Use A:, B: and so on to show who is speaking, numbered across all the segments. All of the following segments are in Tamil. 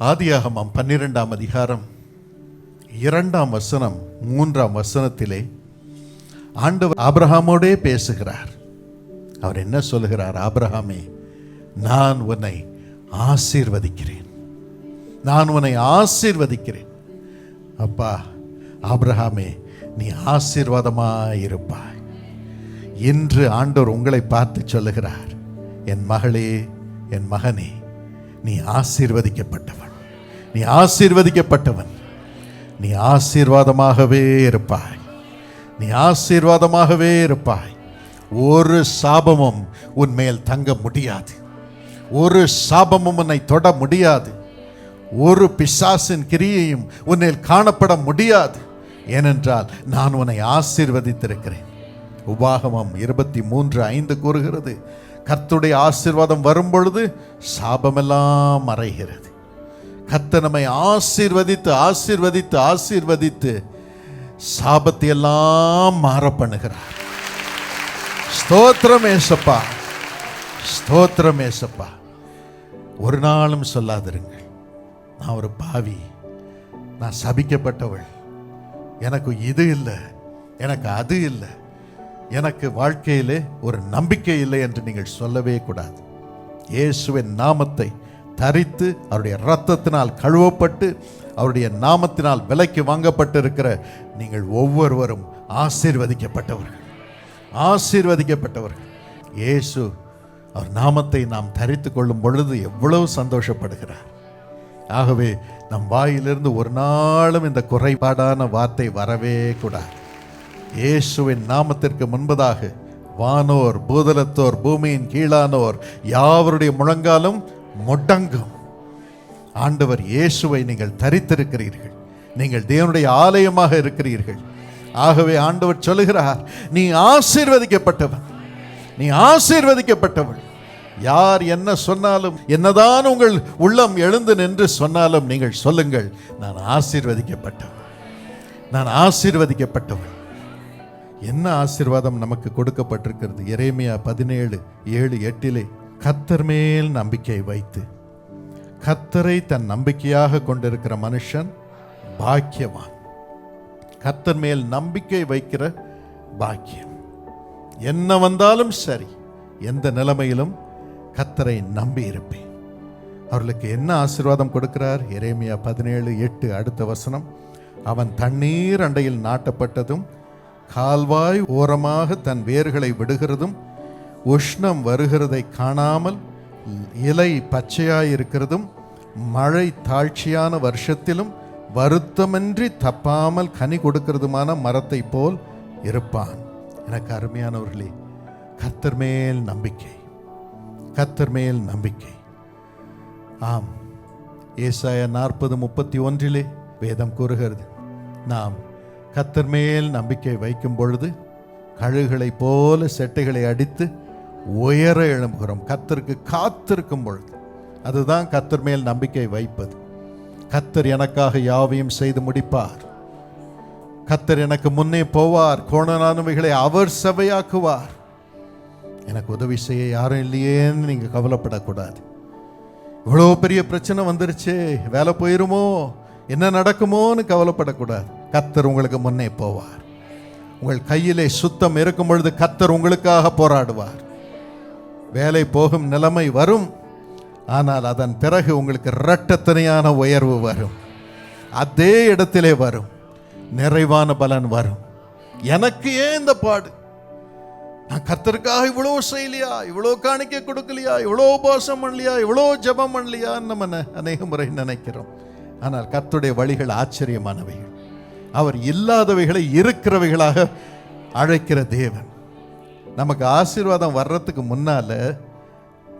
A: ஆதியாகமம் பன்னிரெண்டாம் அதிகாரம் இரண்டாம் வசனம் மூன்றாம் வசனத்திலே ஆண்டவர் ஆப்ரஹாமோடே பேசுகிறார். அவர் என்ன சொல்லுகிறார்? ஆப்ரஹாமே நான் உன்னை ஆசீர்வதிக்கிறேன். நான் உன்னை ஆசீர்வதிக்கிறேன். அப்பா ஆப்ரஹாமே நீ ஆசீர்வாதமாக இருப்பாய். இன்று ஆண்டவர் உங்களை பார்த்து சொல்லுகிறார் என் மகளே என் மகனே நீ ஆசீர்வதிக்கப்பட்டவன் நீ ஆசீர்வதிக்கப்பட்டவன். நீ ஆசீர்வாதமாகவே இருப்பாய். நீ ஆசீர்வாதமாகவே இருப்பாய். ஒரு சாபமும் உன் மேல் தங்க முடியாது. ஒரு சாபமும் உன்னை தொட முடியாது. ஒரு பிசாசின் கிரியையும் உன்னில் காணப்பட முடியாது. ஏனென்றால் நான் உன்னை ஆசீர்வதித்திருக்கிறேன். உபாகமம் இருபத்தி மூன்று ஐந்து கூறுகிறது. கர்த்துடைய ஆசீர்வாதம் வரும்பொழுது சாபமெல்லாம் மறைகிறது. கர்த்தர் நம்மை ஆசீர்வதித்து ஆசீர்வதித்து ஆசீர்வதித்து சாபத்தை எல்லாம் மாற பண்ணுகிறார் ஸ்தோத்திரம் ஏசப்பா. ஸ்தோத்திரம் ஏசப்பா. ஒரு நாளும் சொல்லாதிருங்கள். நான் ஒரு பாவி. நான் சபிக்கப்பட்டவள். எனக்கு இது இல்லை. எனக்கு அது இல்லை. எனக்கு வாழ்க்கையிலே ஒரு நம்பிக்கை இல்லை என்று நீங்கள் சொல்லவே கூடாது. இயேசுவின் நாமத்தை தரித்து அவருடைய இரத்தத்தினால் கழுவப்பட்டு அவருடைய நாமத்தினால் விலைக்கு வாங்கப்பட்டிருக்கிற நீங்கள் ஒவ்வொருவரும் ஆசீர்வதிக்கப்பட்டவர்கள். ஆசீர்வதிக்கப்பட்டவர்கள். இயேசு அவர் நாமத்தை நாம் தரித்து கொள்ளும் பொழுது எவ்வளவு சந்தோஷப்படுகிறார். ஆகவே நம் வாயிலிருந்து ஒரு நாளும் இந்த குறைபாடான வார்த்தை வரவே கூடாது. இயேசுவின் நாமத்திற்கு முன்பதாக வானோர் பூதலத்தோர் பூமியின் கீழானோர் யாவருடைய முழங்காலும் முடங்கும் ஆண்டவர் இயேசுவை நீங்கள் தரித்திருக்கிறீர்கள். நீங்கள் தேவனுடைய ஆலயமாக இருக்கிறீர்கள். ஆகவே ஆண்டவர் சொல்லுகிறார் நீ ஆசீர்வதிக்கப்பட்டவன். நீ ஆசீர்வதிக்கப்பட்டவள். யார் என்ன சொன்னாலும் என்னதான் உங்கள் உள்ளம் எழுந்து நின்று சொன்னாலும் நீங்கள் சொல்லுங்கள் நான் ஆசீர்வதிக்கப்பட்டவன். நான் ஆசீர்வதிக்கப்பட்டவன். என்ன ஆசீர்வாதம் நமக்கு கொடுக்கப்பட்டிருக்கிறது? இறைமையா பதினேழு ஏழு எட்டிலே கத்தர் மேல் நம்பிக்கை வைத்து கத்தரை தன் நம்பிக்கையாக கொண்டிருக்கிற மனுஷன் பாக்கியவான். கத்தர் மேல் நம்பிக்கை வைக்கிற பாக்கியம். என்ன வந்தாலும் சரி எந்த நிலைமையிலும் கத்தரை நம்பி இருப்பேன். அவர்களுக்கு என்ன ஆசீர்வாதம் கொடுக்கிறார்? எரேமியா பதினேழு எட்டு அடுத்த வசனம். அவன் தண்ணீர் அண்டையில் நாட்டப்பட்டதும் கால்வாய் ஓரமாக தன் வேர்களை விடுகிறதும் உஷ்ணம் வருகிறதை காணாமல் இலை பச்சையாயிருக்கிறதும் மழை தாழ்ச்சியான வருஷத்திலும் வருத்தமின்றி தப்பாமல் கனி கொடுக்கிறதுமான மரத்தை போல் இருப்பான். எனக்கு அருமையானவர்களே கத்தர் மேல் நம்பிக்கை. கத்தர் மேல் நம்பிக்கை. ஆம். ஏசாய நாற்பது முப்பத்தி ஒன்றிலே வேதம் கூறுகிறது. நாம் கத்தர் மேல் நம்பிக்கை வைக்கும் பொழுது கழுகுகளைப் போல செட்டைகளை அடித்து உயர எழும்புகிறோம். கத்தருக்கு காத்திருக்கும் பொழுது. அதுதான் கத்தர் மேல் நம்பிக்கை வைப்பது. கத்தர் எனக்காக யாவையும் செய்து முடிப்பார். கத்தர் எனக்கு முன்னே போவார். கோணனானவைகளை அவர் சபையாக்குவார் எனக்கு உதவி செய்ய யாரும் இல்லையேன்னு நீங்கள் கவலைப்படக்கூடாது. இவ்வளோ பெரிய பிரச்சனை வந்துருச்சு. வேலை போயிருமோ? என்ன நடக்குமோன்னு கவலைப்படக்கூடாது. கத்தர் உங்களுக்கு முன்னே போவார். உங்கள் கையிலே சுத்தம் இருக்கும் பொழுது கத்தர் உங்களுக்காக போராடுவார். வேலை போகும் நிலைமை வரும். ஆனால் அதன் பிறகு உங்களுக்கு இரட்டத்தனையான உயர்வு வரும். அதே இடத்திலே வரும். நிறைவான பலன் வரும். எனக்கு ஏன் இந்த பாடு? நான் கத்தருக்காக இவ்வளோ செய்யலையா? இவ்வளோ காணிக்க கொடுக்கலையா? இவ்வளோ உபாசம் பண்ணலையா? இவ்வளோ ஜெபம் பண்ணலையான்னு நம்ம ந- அநேக முறை நினைக்கிறோம். ஆனால் கத்துடைய வழிகள் ஆச்சரியமானவைகள். அவர் இல்லாதவைகளை இருக்கிறவைகளாக அழைக்கிற தேவன். நமக்கு ஆசீர்வாதம் வர்றதுக்கு முன்னால்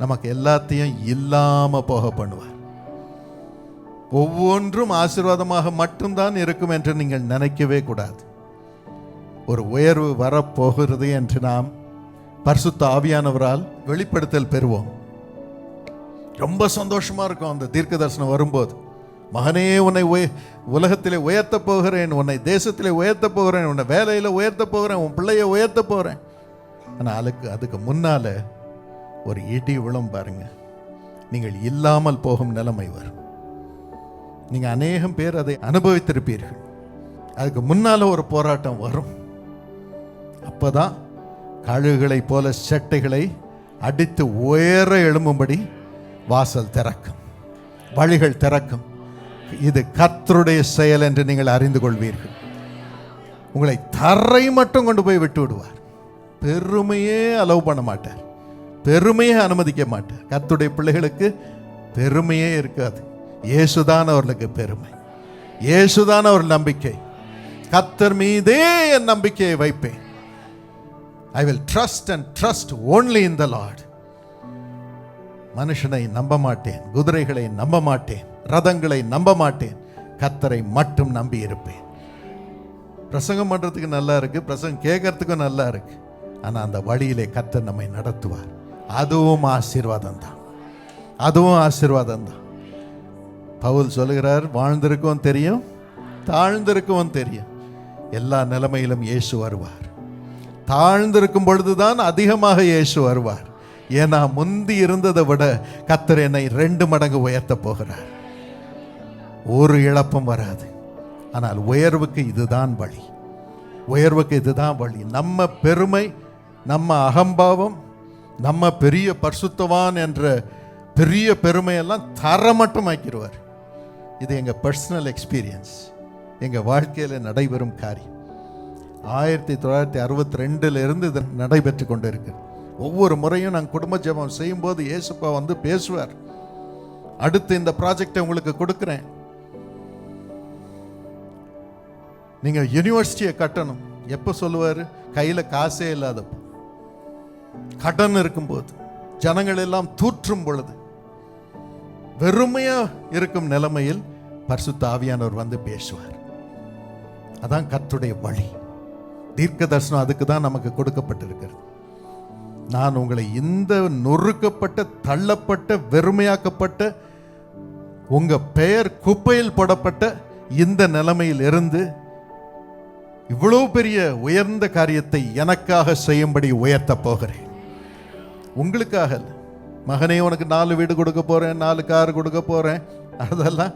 A: நமக்கு எல்லாத்தையும் இல்லாமல் போக பண்ணுவார். ஒவ்வொன்றும் ஆசீர்வாதமாக மட்டும்தான் இருக்கும் என்று நீங்கள் நினைக்கவே கூடாது. ஒரு உயர்வு வரப்போகிறது என்று நாம் பரிசுத்த ஆவியானவரால் வெளிப்படுத்தல் பெறுவோம். ரொம்ப சந்தோஷமாக இருக்கும் அந்த தீர்க்க தரிசனம் வரும்போது. மகனே உன்னை உய உலகத்திலே உயர்த்த போகிறேன் உன்னை தேசத்திலே உயர்த்த போகிறேன் உன்னை வேலையில் உயர்த்த போகிறேன் உன் பிள்ளையை உயர்த்த போகிறேன். ஆனால் அதுக்கு அதுக்கு முன்னால ஒரு இடி விழும் பாருங்க. நீங்கள் இல்லாமல் போகும் நிலைமை வரும். நீங்கள் அநேகம் பேர் அதை அனுபவித்திருப்பீர்கள். அதுக்கு முன்னால் ஒரு போராட்டம் வரும். அப்பதான் கழுகுகளைப் போல சட்டைகளை அடித்து உயர எழும்பும்படி வாசல் திறக்கும். வழிகள் திறக்கும். இது கர்த்தருடைய செயல் என்று நீங்கள் அறிந்து கொள்வீர்கள். உங்களை தரை மட்டும் கொண்டு போய் விட்டு விடுவார். பெருமையே அலோவ் பண்ண மாட்டார். பெருமையே அனுமதிக்க மாட்டார். கத்துடைய பிள்ளைகளுக்கு பெருமையே இருக்காது. இயேசுதான் அவர்களுக்கு பெருமை. இயேசுதான் அவர் நம்பிக்கை. கத்தர் மீதே என் நம்பிக்கையை வைப்பேன். I will trust and trust only in the lord மனுஷனை நம்ப மாட்டேன். குதிரைகளை நம்ப மாட்டேன். ரதங்களை நம்ப மாட்டேன். கத்தரை மட்டும் நம்பி இருப்பேன் பிரசங்கம் பண்ணுறதுக்கு நல்லா இருக்குது பிரசங்கம் கேட்கறதுக்கும் நல்லா இருக்குது ஆனால் அந்த வழியிலே கத்தர் நம்மை நடத்துவார். அதுவும் ஆசீர்வாதம் தான். அதுவும் ஆசீர்வாதம் தான். பவுல் சொல்லுகிறார் வாழ்ந்திருக்கவும் தெரியும் தாழ்ந்திருக்கவும் தெரியும். எல்லா நிலைமையிலும் இயேசு வருவார். தாழ்ந்திருக்கும் பொழுதுதான் அதிகமாக இயேசு வருவார். ஏன்னா முந்தி இருந்ததை விட கத்தர் என்னை ரெண்டு மடங்கு உயர்த்த போகிறார். ஒரு இழப்பும் வராது. ஆனால் உயர்வுக்கு இதுதான் வழி. உயர்வுக்கு இதுதான் வழி. நம்ம பெருமை நம்ம அகம்பாவம் நம்ம பெரிய பரிசுத்தவான் என்ற பெரிய பெருமையெல்லாம் தரமட்டமாக்கிடுவார். இது எங்கள் பர்சனல் எக்ஸ்பீரியன்ஸ் எங்கள் வாழ்க்கையில் நடைபெறும் காரியம். ஆயிரத்தி தொள்ளாயிரத்தி அறுபத்தி ரெண்டுலேருந்து இது நடைபெற்று கொண்டு இருக்கு ஒவ்வொரு முறையும் நாங்கள் குடும்ப ஜெபம் செய்யும்போது இயேசுப்பா வந்து பேசுவார். அடுத்து இந்த ப்ராஜெக்டை உங்களுக்கு கொடுக்குறேன். நீங்கள் யூனிவர்சிட்டியை கட்டணும். எப்போ சொல்லுவார்? கையில் காசே இல்லாதப்போ. கடன் இருக்கும்போது ஜனங்கள் எல்லாம் தூற்றும் பொழுது வெறுமையா இருக்கும் நிலைமையில் பரிசுத்த ஆவியானவர் வந்து பேசுவார். அதான் கத்துடைய வழி. தீர்க்க தரிசனம் அதுக்கு தான் நமக்கு கொடுக்கப்பட்டிருக்கிறது. நான் உங்களை இந்த நொறுக்கப்பட்ட தள்ளப்பட்ட வெறுமையாக்கப்பட்ட உங்க பெயர் குப்பையில் போடப்பட்ட இந்த நிலைமையில் இருந்து இவ்வளவு பெரிய உயர்ந்த காரியத்தை எனக்காக செய்யும்படி உயர்த்த போகிறேன். உங்களுக்காக. மகனே உனக்கு நாலு வீடு கொடுக்க போகிறேன் நாலு கார் கொடுக்க போகிறேன் அதெல்லாம்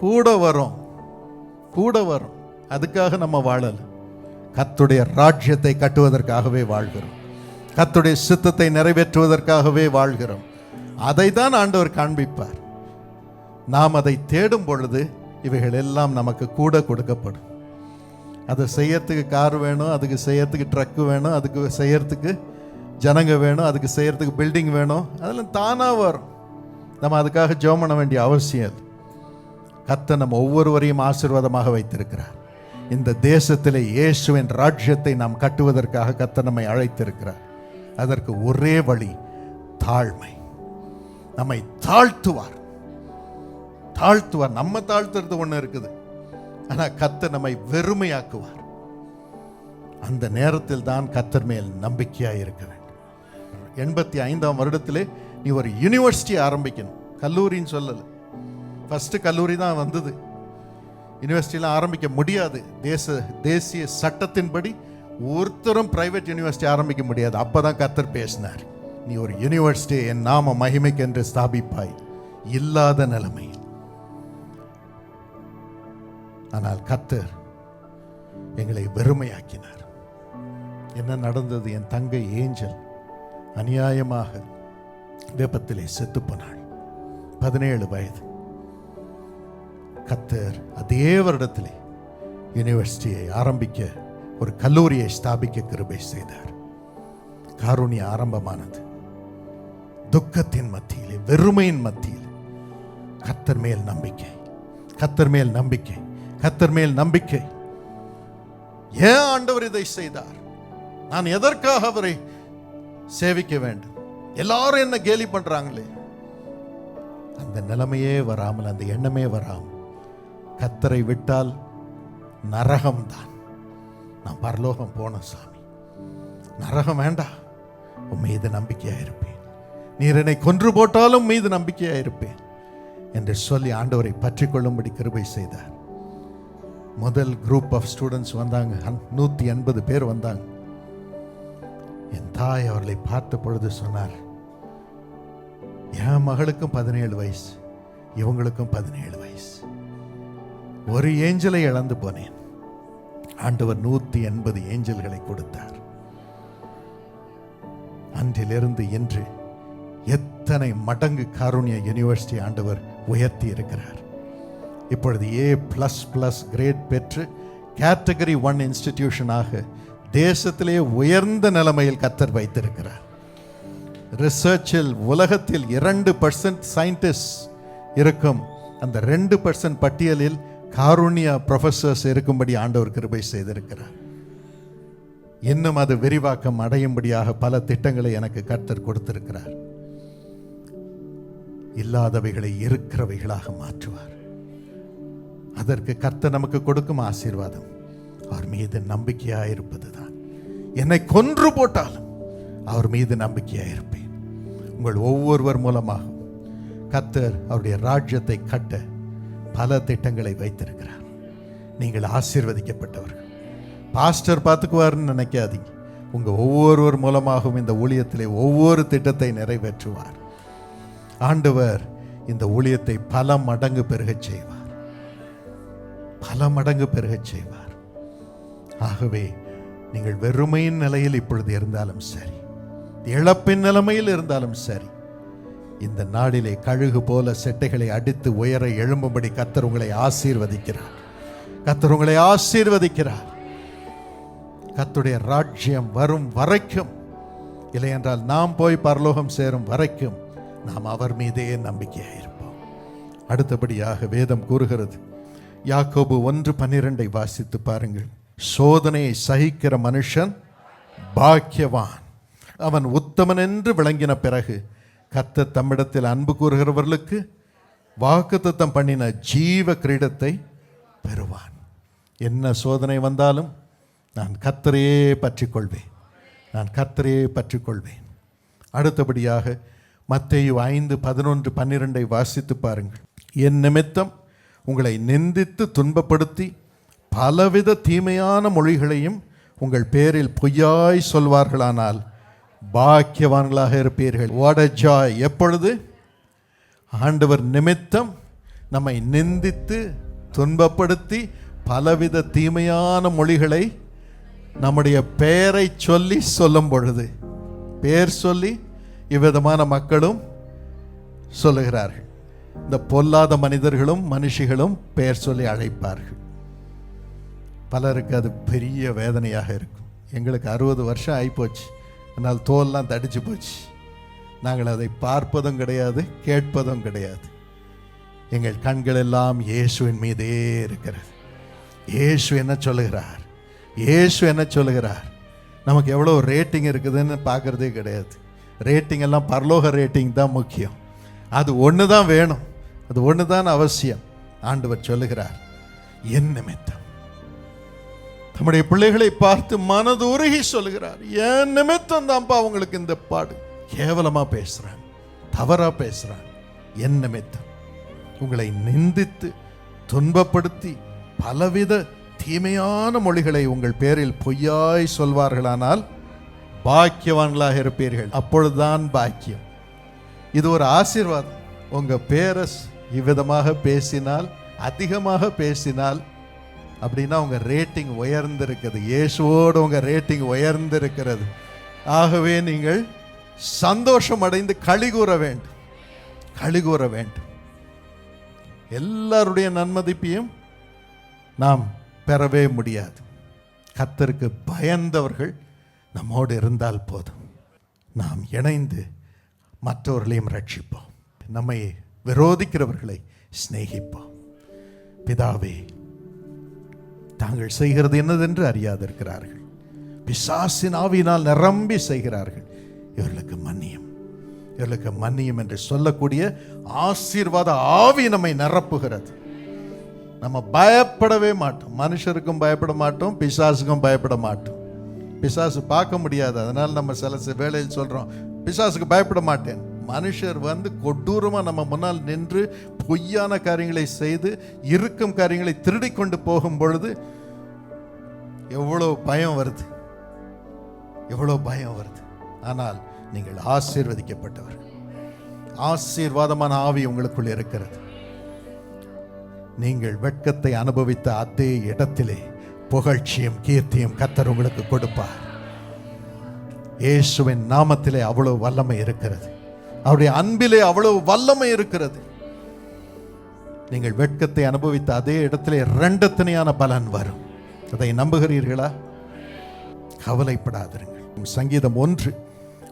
A: கூட வரும். கூட வரும். அதுக்காக நம்ம வாழலை. கத்துடைய ராஜ்யத்தை கட்டுவதற்காகவே வாழ்கிறோம். கத்துடைய சித்தத்தை நிறைவேற்றுவதற்காகவே வாழ்கிறோம். அதை தான் ஆண்டவர் காண்பிப்பார். நாம் அதை தேடும் பொழுது இவைகள் எல்லாம் நமக்கு கூட கொடுக்கப்படும். அதை செய்யறதுக்கு கார் வேணும் அதுக்கு செய்யறதுக்கு ட்ரக்கு வேணும் அதுக்கு செய்யறதுக்கு ஜனங்க வேணும் அதுக்கு செய்கிறதுக்கு பில்டிங் வேணும். அதெல்லாம் தானாக வரும். நம்ம அதுக்காக ஜெபம் பண்ண வேண்டிய அவசியம் அது. கர்த்தர் நம்ம ஒவ்வொருவரையும் ஆசீர்வாதமாக வைத்திருக்கிறார். இந்த தேசத்தில் இயேசுவின் ராஜ்யத்தை நாம் கட்டுவதற்காக கர்த்தர் நம்மை அழைத்திருக்கிறார். அதற்கு ஒரே வழி தாழ்மை. நம்மை தாழ்த்துவார். தாழ்த்துவார். நம்ம தாழ்த்துறது ஒன்று இருக்குது. ஆனால் கத்தை நம்மை வெறுமையாக்குவார். அந்த நேரத்தில் தான் கத்தர் மேல் நம்பிக்கையாக இருக்கிறேன் எண்பத்தி ஐந்தாம் வருடத்திலே நீ ஒரு யூனிவர்சிட்டி ஆரம்பிக்கணும். கல்லூரின்னு சொல்லலை. ஃபஸ்ட்டு கல்லூரி தான் வந்தது. யூனிவர்சிட்டிலாம் ஆரம்பிக்க முடியாது. தேச தேசிய சட்டத்தின்படி ஒருத்தரும் ப்ரைவேட் யூனிவர்சிட்டி ஆரம்பிக்க முடியாது. அப்போ தான் கத்தர் பேசினார். நீ ஒரு யூனிவர்சிட்டி என் நாம மகிமைக்கு என்று ஸ்தாபிப்பாய். இல்லாத நிலைமையில். ஆனால் கத்தர் எங்களை வெறுமையாக்கினார். என்ன நடந்தது? என் தங்கை ஏஞ்சல் அநியாயமாக விபத்திலே செத்து போனாள் பதினேழு வயது. கத்தர் அதே வருடத்திலே யூனிவர்சிட்டியை ஆரம்பிக்க ஒரு கல்லூரியை ஸ்தாபிக்க கிருபை செய்தார். காரூணிய ஆரம்பமானது. துக்கத்தின் மத்தியிலே வெறுமையின் மத்தியில் கத்தர் மேல் நம்பிக்கை கத்தர் மேல் நம்பிக்கை கத்தர் மேல் நம்பிக்கை. ஏன் ஆண்டவர் இதை செய்தார்? நான் எதற்காக அவரை சேவிக்க வேண்டும். எல்லாரும் என்ன கேலி பண்றாங்களே. அந்த நிலைமையே வராமல் அந்த எண்ணமே வராமல் கத்தரை விட்டால் நரகம்தான். நான் பரலோகம் போன சாமி. நரகம் வேண்டாம் உன் மீது நம்பிக்கையாக இருப்பேன். நீர் என்னை கொன்று போட்டாலும் மீது நம்பிக்கையாக இருப்பேன் என்று சொல்லி ஆண்டவரை பற்றி கொள்ளும்படி கிருபை செய்தார். முதல் குரூப் ஆஃப் ஸ்டூடெண்ட்ஸ் வந்தாங்க. நூற்றி எண்பது பேர் வந்தாங்க. என் தாய் அவர்களை பார்த்த பொழுது சொன்னார் என் மகளுக்கும் பதினேழு வயசு இவங்களுக்கும் பதினேழு வயசு. ஒரு ஏஞ்சலை இழந்து போனேன். ஆண்டவர் நூத்தி எண்பது ஏஞ்சல்களை கொடுத்தார். அன்றிலிருந்து இன்று எத்தனை மடங்கு காருண்ய யூனிவர்சிட்டி ஆண்டவர் உயர்த்தி இருக்கிறார். இப்பொழுது ஏ ப்ளஸ் ப்ளஸ் கிரேட் பெற்று கேட்டகரி ஒன் இன்ஸ்டிடியூஷனாக தேசத்திலே உயர்ந்த நிலைமையில் கத்தர் வைத்திருக்கிறார். ரிசர்ச்சில் உலகத்தில் இரண்டு பர்சன்ட் சயின்டிஸ்ட் இருக்கும். அந்த ரெண்டு பர்சன்ட் பட்டியலில் காருண்யா ப்ரொஃபஸர்ஸ் இருக்கும்படி ஆண்டவர் கிருபை செய்திருக்கிறார். இன்னும் அது விரிவாக்கம் அடையும்படியாக பல திட்டங்களை எனக்கு கர்த்தர் கொடுத்திருக்கிறார். இல்லாதவைகளை இருக்கிறவைகளாக மாற்றுவார். அதற்கு கர்த்தர் நமக்கு கொடுக்கும் ஆசீர்வாதம். அவர் மீது நம்பிக்கையாக இருப்பதுதான். என்னை கொன்று போட்டாலும் அவர் மீது நம்பிக்கையாக இருப்பேன். உங்கள் ஒவ்வொருவர் மூலமாகவும் கத்தர் அவருடைய ராஜ்யத்தை கட்ட பல திட்டங்களை வைத்திருக்கிறார். நீங்கள் ஆசீர்வதிக்கப்பட்டவர்கள். பாஸ்டர் பார்த்துக்குவார்னு நினைக்காதீங்க. உங்கள் ஒவ்வொருவர் மூலமாகவும் இந்த ஊழியத்திலே ஒவ்வொரு திட்டத்தை நிறைவேற்றுவார். ஆண்டவர் இந்த ஊழியத்தை பல மடங்கு பெருகச் செய்வார். பல மடங்கு பெருகச் செய்வார். ஆகவே நீங்கள் வெறுமையின் நிலையில் இப்பொழுது இருந்தாலும் சரி இழப்பின் நிலைமையில் இருந்தாலும் சரி இந்த நாளிலே கழுகு போல செட்டைகளை அடித்து உயர எழும்பும்படி கத்தர் உங்களை ஆசீர்வதிக்கிறார். கத்தர் உங்களை ஆசீர்வதிக்கிறார். கத்துடைய ராஜ்யம் வரும் வரைக்கும் இல்லையென்றால் நாம் போய் பரலோகம் சேரும் வரைக்கும் நாம் அவர் மீதே நம்பிக்கையாக இருப்போம். அடுத்தபடியாக வேதம் கூறுகிறது யாக்கோபு ஒன்று பன்னிரெண்டை வாசித்து பாருங்கள். சோதனையை சகிக்கிற மனுஷன் பாக்கியவான். அவன் உத்தமன் என்று விளங்கின பிறகு கத்த தம்மிடத்தில் அன்பு கூறுகிறவர்களுக்கு வாக்குத்தத்தம் பண்ணின ஜீவ கிரீடத்தை பெறுவான். என்ன சோதனை வந்தாலும் நான் கத்தரையே பற்றிக்கொள்வேன். நான் கத்தரையே பற்றிக்கொள்வேன். அடுத்தபடியாக மத்தையு ஐந்து பதினொன்று பன்னிரெண்டை வாசித்து பாருங்கள். என் நிமித்தம் உங்களை நிந்தித்து துன்பப்படுத்தி பலவித தீமையான மொழிகளையும் உங்கள் பேரில் பொய்யாய் சொல்வார்களானால் பாக்கியவான்களாக இருப்பீர்கள். வாட் a எப்பொழுது? ஆண்டவர் நிமித்தம் நம்மை நிந்தித்து துன்பப்படுத்தி பலவித தீமையான மொழிகளை நம்முடைய பெயரை சொல்லி சொல்லும் பொழுது பெயர் சொல்லி இவ்விதமான மக்களும் சொல்லுகிறார்கள். இந்த பொல்லாத மனிதர்களும் மனுஷிகளும் பெயர் சொல்லி அழைப்பார்கள். பலருக்கு அது பெரிய வேதனையாக இருக்கும். எங்களுக்கு அறுபது வருஷம் ஆகிப்போச்சு ஆனால் தோல்லாம் தடிச்சு போச்சு. நாங்கள் அதை பார்ப்பதும் கிடையாது கேட்பதும் கிடையாது. எங்கள் கண்கள் எல்லாம் இயேசுவின் மீதே இருக்கிறது. இயேசு என்ன சொல்லுகிறார்? இயேசு என்ன சொல்லுகிறார்? நமக்கு எவ்வளோ ரேட்டிங் இருக்குதுன்னு பார்க்குறதே கிடையாது. ரேட்டிங் எல்லாம் பரலோக ரேட்டிங் தான் முக்கியம். அது ஒன்று தான் வேணும். அது ஒன்று தான் அவசியம். ஆண்டவர் சொல்லுகிறார் என் நிமித்தம் தம்முடைய பிள்ளைகளை பார்த்து மனது உருகி சொல்லுகிறார் என் நிமித்தம் தான்ப்பா உங்களுக்கு இந்த பாடு. கேவலமா பேசுறான் தவறா பேசுறான் என் நிமித்தம். உங்களை நிந்தித்து துன்பப்படுத்தி பலவித தீமையான மொழிகளை உங்கள் பேரில் பொய்யாய் சொல்வார்களானால் பாக்கியவான்களாக இருப்பீர்கள். அப்பொழுதுதான் பாக்கியம். இது ஒரு ஆசீர்வாதம். உங்கள் பேரஸ் இவ்விதமாக பேசினால் அதிகமாக பேசினால் அப்படின்னா உங்கள் ரேட்டிங் உயர்ந்திருக்கிறது. இயேசுவோடு உங்கள் ரேட்டிங் உயர்ந்திருக்கிறது. ஆகவே நீங்கள் சந்தோஷம் அடைந்து களி கூற வேண்டும். களி கூற வேண்டும். எல்லாருடைய நன்மதிப்பையும் நாம் பெறவே முடியாது. கத்தருக்கு பயந்தவர்கள் நம்மோடு இருந்தால் போதும். நாம் இணைந்து மற்றவர்களையும் ரட்சிப்போம். நம்மை விரோதிக்கிறவர்களை சிநேகிப்போம். பிதாவே தாங்கள் செய்கிறது என்னதென்று அறியாதிருக்கிறார்கள். பிசாசின் ஆவியினால் நிரம்பி செய்கிறார்கள். இவர்களுக்கு மன்னியம். இவர்களுக்கு மன்னியம் என்று சொல்லக்கூடிய ஆசீர்வாத ஆவி நம்மை நிரப்புகிறது. நம்ம பயப்படவே மாட்டோம். மனுஷருக்கும் பயப்பட மாட்டோம் பிசாசுக்கும் பயப்பட மாட்டோம். பிசாசு பார்க்க முடியாது. அதனால் நம்ம சில சில சொல்கிறோம் பிசாசுக்கு பயப்பட மாட்டேன். மனுஷர் வந்து கொடூரமாக நம்ம முன்னால் நின்று பொய்யான காரியங்களை செய்து இருக்கும் காரியங்களை திருடி கொண்டு போகும் பொழுது எவ்வளோ பயம் வருது. எவ்வளோ பயம் வருது. ஆனால் நீங்கள் ஆசீர்வதிக்கப்பட்டவர். ஆசீர்வாதமான ஆவி உங்களுக்குள் இருக்கிறது. நீங்கள் வெட்கத்தை அனுபவித்த அதே இடத்திலே புகழ்ச்சியும் கீர்த்தியும் கத்தர் உங்களுக்கு கொடுப்பார். இயேசுவின் நாமத்திலே அவ்வளவு வல்லமை இருக்கிறது. அவருடைய அன்பிலே அவ்வளவு வல்லமை இருக்கிறது. நீங்கள் வெட்கத்தை அனுபவித்த அதே இடத்திலே ரெண்டத்தனையான பலன் வரும். அதை நம்புகிறீர்களா? கவலைப்படாதிருங்கள். சங்கீதம் ஒன்று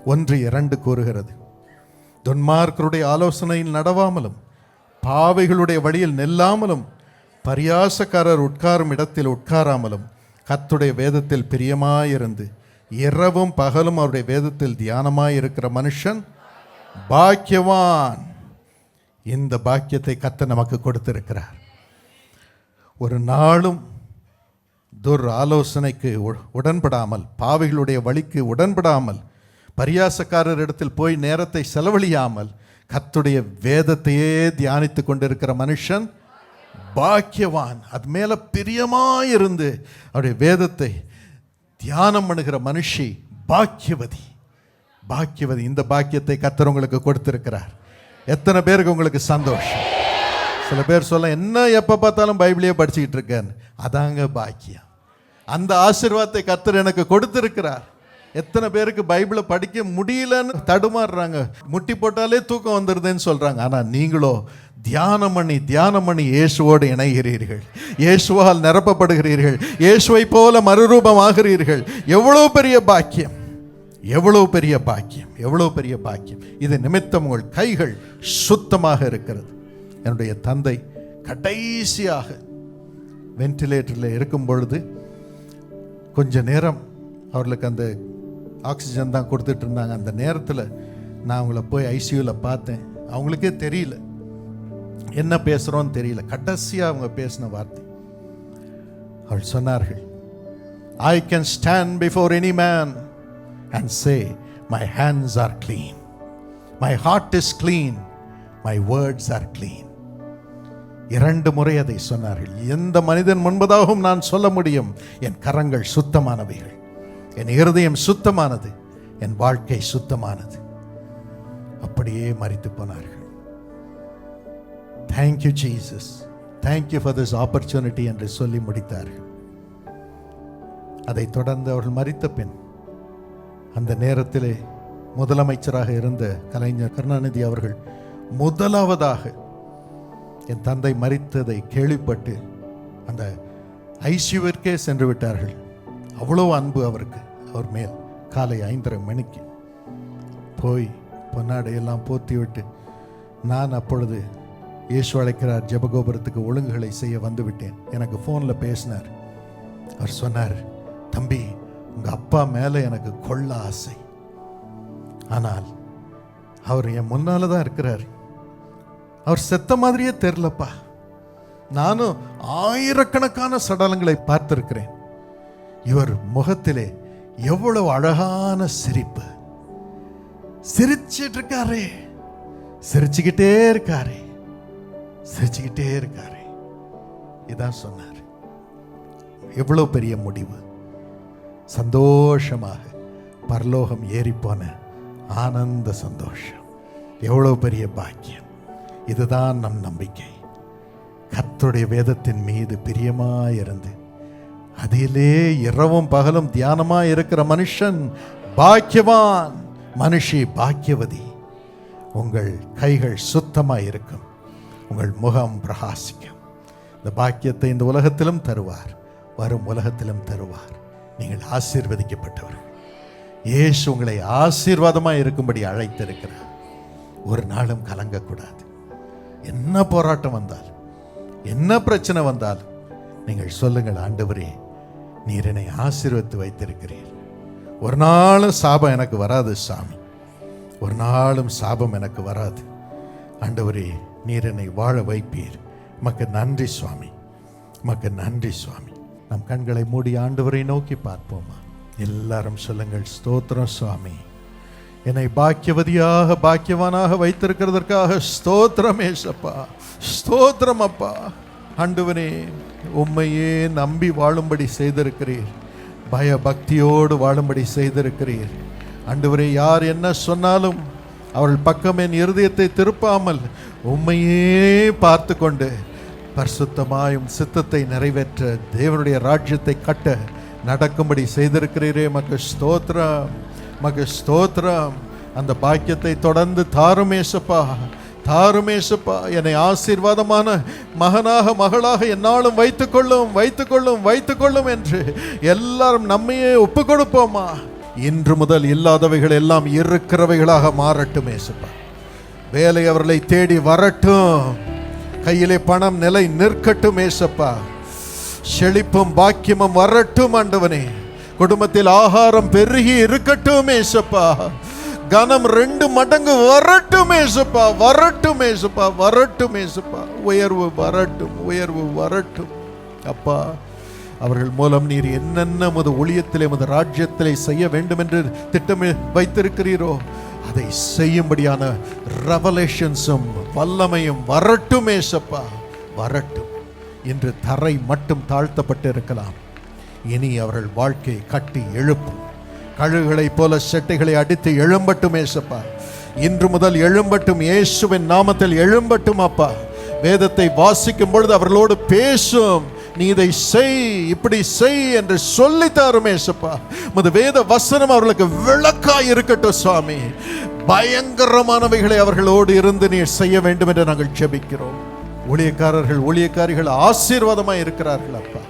A: ஒன்று இரண்டு கூறுகிறது. துன்மார்க்கருடைய ஆலோசனையில் நடவாமலும் பாவைகளுடைய வழியில் நெல்லாமலும் பரியாசக்காரர் உட்காரும் இடத்தில் உட்காராமலும் கத்துடைய வேதத்தில் பிரியமாயிருந்து இரவும் பகலும் அவருடைய வேதத்தில் தியானமாயிருக்கிற மனுஷன் பாக்கியவான். இந்த பாக்கியத்தை கத்த நமக்கு கொடுத்திருக்கிறார். ஒரு நாளும் துர் ஆலோசனைக்கு உடன்படாமல் பாவைகளுடைய வழிக்கு உடன்படாமல் பரியாசக்காரர் இடத்தில் போய் நேரத்தை செலவழியாமல் கத்துடைய வேதத்தையே தியானித்து கொண்டிருக்கிற மனுஷன் பாக்கியவான். அது மேலே பிரியமாயிருந்து அவருடைய வேதத்தை தியானம் பண்ணுகிற மனுஷி பாக்கியவதி. பாக்கியவதி இந்த பாக்கியத்தை கத்தர் உங்களுக்கு கொடுத்திருக்கிறார். எத்தனை பேருக்கு உங்களுக்கு சந்தோஷம்? சில பேர் சொல்ல என்ன எப்போ பார்த்தாலும் பைபிளையே படிச்சுக்கிட்டு இருக்கேன்னு. அதாங்க பாக்கியம். அந்த ஆசீர்வாதத்தை கத்தர் எனக்கு கொடுத்திருக்கிறார். எத்தனை பேருக்கு பைபிளை படிக்க முடியலன்னு தடுமாறுறாங்க. முட்டி போட்டாலே தூக்கம் வந்துடுதுன்னு சொல்கிறாங்க ஆனால் நீங்களோ தியானம் பண்ணி தியானம் பண்ணி இயேசுவோடு இணைகிறீர்கள். இயேசுவால் நிரப்பப்படுகிறீர்கள். இயேசுவை போல மறுரூபமாகிறீர்கள். எவ்வளோ பெரிய பாக்கியம். எவ்வளோ பெரிய பாக்கியம் எவ்வளோ பெரிய பாக்கியம். இது நிமித்தம் உங்கள் கைகள் சுத்தமாக இருக்கிறது. என்னுடைய தந்தை கடைசியாக வென்டிலேட்டரில் இருக்கும் பொழுது கொஞ்ச நேரம் அவர்களுக்கு அந்த ஆக்சிஜன் தான் கொடுத்துட்டு இருந்தாங்க. அந்த நேரத்தில் நான் அவங்கள போய் ஐசியூவில் பார்த்தேன். அவங்களுக்கே தெரியல. என்ன பேசுகிறோன்னு தெரியல. கடைசியாக அவங்க பேசின வார்த்தை. அவள் சொன்னார்கள் I can stand before any man and say my hands are clean my heart is clean my words are clean இரண்டு முறை அதை சொன்னார்கள். எந்த மனிதன் முன்பதாகவும் நான் சொல்ல முடியும்? என் கரங்கள் சுத்தமானவைகள். என் இருதயம் சுத்தமானது. என் வாழ்க்கை சுத்தமானது. அப்படியே மறித்து போனார்கள். Thank you Jesus thank you for this opportunity என்று சொல்லி முடித்தார்கள். அதைத் தொடர்ந்து அவர்கள் மறித்த பின் அந்த நேரத்திலே முதலமைச்சராக இருந்த கலைஞர் கருணாநிதி அவர்கள் முதலாவதாக என் தந்தை மறித்ததை கேள்விப்பட்டு அந்த ஐசியூவிற்கே சென்று விட்டார்கள். அவ்வளோ அன்பு அவருக்கு. அவர் மேல் காலை ஐந்தரை மணிக்கு போய் பொன்னாடையெல்லாம் போத்தி விட்டு நான் அப்பொழுது இயேசு அழைக்கிறார் ஜெபகோபுரத்துக்கு ஒழுங்குகளை செய்ய வந்துவிட்டேன். எனக்கு ஃபோனில் பேசினார். அவர் சொன்னார் தம்பி உங்க அப்பா மேலே எனக்கு கொள்ள ஆசை. ஆனால் அவர் என் முன்னால் தான் இருக்கிறார். அவர் செத்த மாதிரியே தெரிலப்பா நானும் ஆயிரக்கணக்கான சடலங்களை பார்த்திருக்கிறேன். இவர் முகத்திலே எவ்வளவு அழகான சிரிப்பு. சிரிச்சிட்டு இருக்காரே. சிரிச்சுக்கிட்டே இருக்காரே. சிரிச்சுக்கிட்டே இருக்காரே. இதான் சொன்னார். எவ்வளவு பெரிய முடிவு. சந்தோஷமாக பரலோகம் ஏறிப்போன ஆனந்த சந்தோஷம். எவ்வளோ பெரிய பாக்கியம். இதுதான் நம் நம்பிக்கை. கத்துடைய வேதத்தின் மீது பிரியமாயிருந்து அதிலே இரவும் பகலும் தியானமாக இருக்கிற மனுஷன் பாக்கியவான். மனுஷி பாக்கியவதி. உங்கள் கைகள் சுத்தமாக இருக்கும். உங்கள் முகம் பிரகாசிக்கும். இந்த பாக்கியத்தை இந்த உலகத்திலும் தருவார். வரும் உலகத்திலும் தருவார். நீங்கள் ஆசீர்வதிக்கப்பட்டவர்கள் இயேசு உங்களை ஆசீர்வாதமாக இருக்கும்படி அழைத்திருக்கிறார். ஒரு நாளும் கலங்கக்கூடாது. என்ன போராட்டம் வந்தால் என்ன பிரச்சனை வந்தால் நீங்கள் சொல்லுங்கள் ஆண்டவரே நீர் என்னை ஆசீர்வத்து வைத்திருக்கிறீர். ஒரு நாளும் சாபம் எனக்கு வராது சாமி. ஒரு நாளும் சாபம் எனக்கு வராது. ஆண்டவரே நீர் என்னை வாழ வைப்பீர். மக்கு நன்றி சுவாமி. மக்கு நன்றி சுவாமி. நம் கண்களை மூடி ஆண்டவரை நோக்கி பார்ப்போமா? எல்லாரும் சொல்லுங்கள் ஸ்தோத்திரம் சுவாமி. என்னை பாக்கியவதியாக பாக்கியவானாக வைத்திருக்கிறதற்காக ஸ்தோத்திரம் ஏசப்பா ஸ்தோத்திரம் அப்பா. ஆண்டவனே உம்மையே நம்பி வாழும்படி செய்திருக்கிறீர். பய பக்தியோடு வாழும்படி செய்திருக்கிறீர். ஆண்டவரே யார் என்ன சொன்னாலும் அவர்கள் பக்கம் என் இருதயத்தை திருப்பாமல் உம்மையே பார்த்து கொண்டு பரிசுத்தமாயும் சித்தத்தை நிறைவேற்ற தேவனுடைய ராஜ்யத்தை கட்ட நடக்கும்படி செய்திருக்கிறீரே. மக்கு ஸ்தோத்ரம் மக்கு ஸ்தோத்ரம் அந்த பாக்கியத்தை தொடர்ந்து தாருமேசப்பா தாருமேசப்பா என்னை ஆசீர்வாதமான மகனாக மகளாக என்னாலும் வைத்துக்கொள்ளும் வைத்துக்கொள்ளும் வைத்துக்கொள்ளும் என்று எல்லாரும் நம்மையே ஒப்பு கொடுப்போமா இன்று முதல் இல்லாதவைகள் எல்லாம் இருக்கிறவைகளாக மாறட்டும் ஏசப்பா. வேலை அவர்களை தேடி வரட்டும். கையிலே பணம் நிலை நிற்கட்டும் ஏசப்பா. செழிப்பும் பாக்கியமும் வரட்டும் ஆண்டவனே. குடும்பத்தில் ஆகாரம் பெருகி இருக்கட்டும் ஏசப்பா. கனம் ரெண்டு மடங்கு வரட்டும் ஏசப்பா வரட்டும் ஏசப்பா வரட்டும் ஏசப்பா. உயர்வு வரட்டும் உயர்வு வரட்டும். அப்பா அவர்கள் மூலம் நீர் என்னென்ன முது ஒளியத்திலே முது ராஜ்யத்திலே செய்ய வேண்டும் என்று திட்டம் வைத்திருக்கிறீரோ. அதை செய்யும்படியான ரெவலேஷன்ஸும் வல்லமையும் வரட்டும் ஏசப்பா வரட்டும். இன்று தரை மட்டும் தாழ்த்தப்பட்டு இருக்கலாம் இனி அவர்கள் வாழ்க்கையை கட்டி எழுப்பும். கழுகுகளைப் போல செட்டைகளை அடித்து எழும்பட்டும் ஏசப்பா இன்று முதல் எழும்பட்டும். இயேசுவின் நாமத்தில் எழும்பட்டும் அப்பா. வேதத்தை வாசிக்கும் பொழுது அவர்களோடு பேசும். நீ இதை செய் இப்படி செய் என்று சொல்லித்தாருமே சப்பா மது வேத வசனம் அவர்களுக்கு விளக்காய் இருக்கட்டும் சுவாமி. பயங்கரமானவைகளை அவர்களோடு இருந்து நீர் செய்ய வேண்டும் என்று நாங்கள் ஜெபிக்கிறோம். ஊழியக்காரர்கள் ஊழியக்காரிகள் ஆசீர்வாதமாக இருக்கிறார்கள் அப்பா.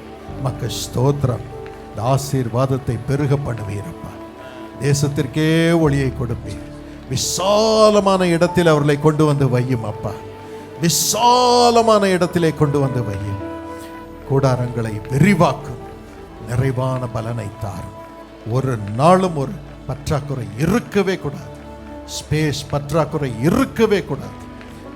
A: மக்கள் ஸ்தோத்திரம். இந்த ஆசீர்வாதத்தை பெருக பண்ணுவீரப்பா தேசத்திற்கே ஒளியை கொடுப்பீர். விசாலமான இடத்தில் அவர்களை கொண்டு வந்து வையும் அப்பா. விசாலமான இடத்திலே கொண்டு வந்து வையும். கூடாரங்களை விரிவாக்கும் நிறைவான பலனை தாரும். ஒரு நாளும் ஒரு பற்றாக்குறை இருக்கவே கூடாது. ஸ்பேஸ் பற்றாக்குறை இருக்கவே கூடாது.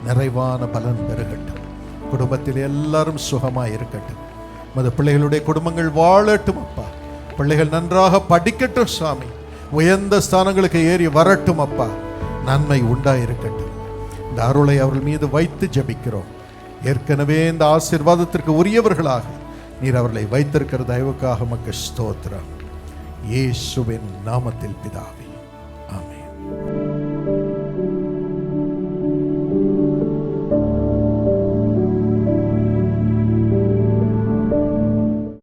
A: நிறைவான பலன் பெருகட்டும். குடும்பத்தில் எல்லாரும் சுகமாக இருக்கட்டும். மது பிள்ளைகளுடைய குடும்பங்கள் வாழட்டும் அப்பா. பிள்ளைகள் நன்றாக படிக்கட்டும் சாமி. உயர்ந்த ஸ்தானங்களுக்கு ஏறி வரட்டும் அப்பா. நன்மை உண்டாயிருக்கட்டும். இந்த அருளை அவர்கள் மீது வைத்து ஜெபிக்கிறோம். ஏற்கனவே இந்த ஆசீர்வாதத்திற்கு உரியவர்களாக நீர் அவர்களை வைத்திருக்கிற தயவுக்காக மக்கள் ஸ்தோத்திரம். இயேசுவின் நாமத்தில் பிதாவே.